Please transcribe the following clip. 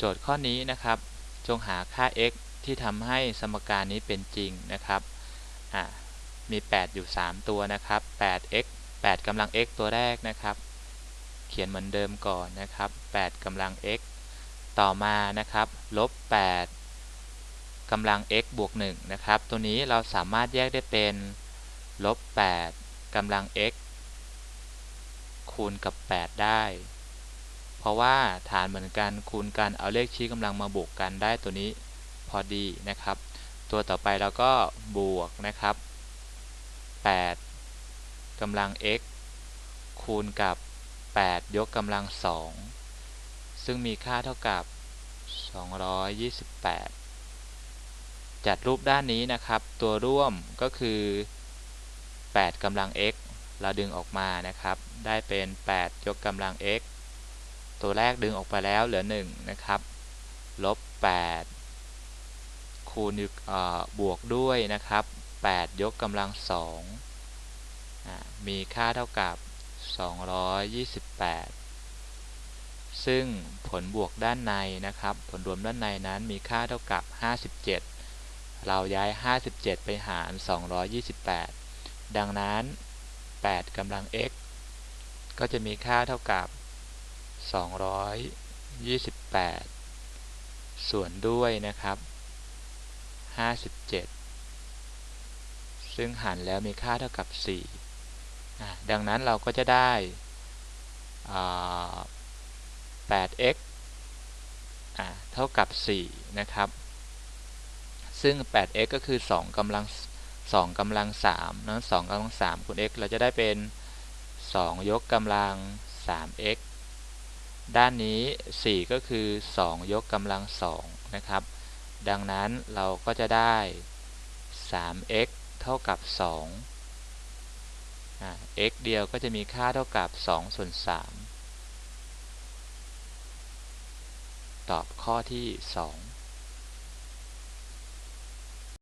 โจทย์ข้อนี้นะครับ จงหาค่า x ที่ทำให้สมการนี้เป็นจริงนะครับมี 8 อยู่ 3 ตัวนะครับ 8x 8กำลัง x ตัวแรกนะครับ เขียนเหมือนเดิมก่อนนะครับ 8กำลัง x ต่อมานะครับ ลบ 8กำลัง x บวก 1 นะครับ ตัวนี้เราสามารถแยกได้เป็น ลบ 8กำลัง x คูณกับ 8 ได้ ราะว่าฐานเหมือนกันคูณกันเอาเลขชี้กำลังมาบวกกันได้ตัวนี้พอดีนะครับ ตัวต่อไปเราก็บวกนะครับ 8กำลัง x คูณกับ 8 ยกกำลัง 2 ซึ่งมีค่าเท่ากับ 228 จัดรูปด้านนี้นะครับ ตัวร่วมก็คือ 8กำลัง x เราดึงออกมานะครับ ได้เป็น 8 ยกกำลัง x ตัวแรกดึงออกไปแล้วเหลือ 1 นะครับลบ8คูณบวกด้วยนะครับ 8 ยกกำลัง2มีค่าเท่ากับ 228 ซึ่งผลบวกด้านในนะครับ ผลรวมด้านในนั้นมีค่าเท่ากับ 57 เราย้าย 57 ไปหาร 228 ดังนั้น8กำลัง x ก็จะมีค่าเท่ากับ 228 ส่วนด้วยนะครับ 57 ซึ่งหารแล้วมีค่าเท่ากับ 4 ดังนั้นเราก็จะได้ 8x เท่ากับ 4 นะครับ ซึ่ง 8x ก็คือ 2กำลัง2กำลัง3นั้น2กำลัง3คูณ x เราจะได้เป็น 2 ยกกำลัง 3x ด้านนี้ 4 ก็คือ 2 ยกกำลัง2นะครับ ดังนั้นเราก็จะได้ 3x เท่ากับ2 x เดียวก็จะมีค่าเท่ากับ 2 ส่วน 3 ตอบข้อที่ 2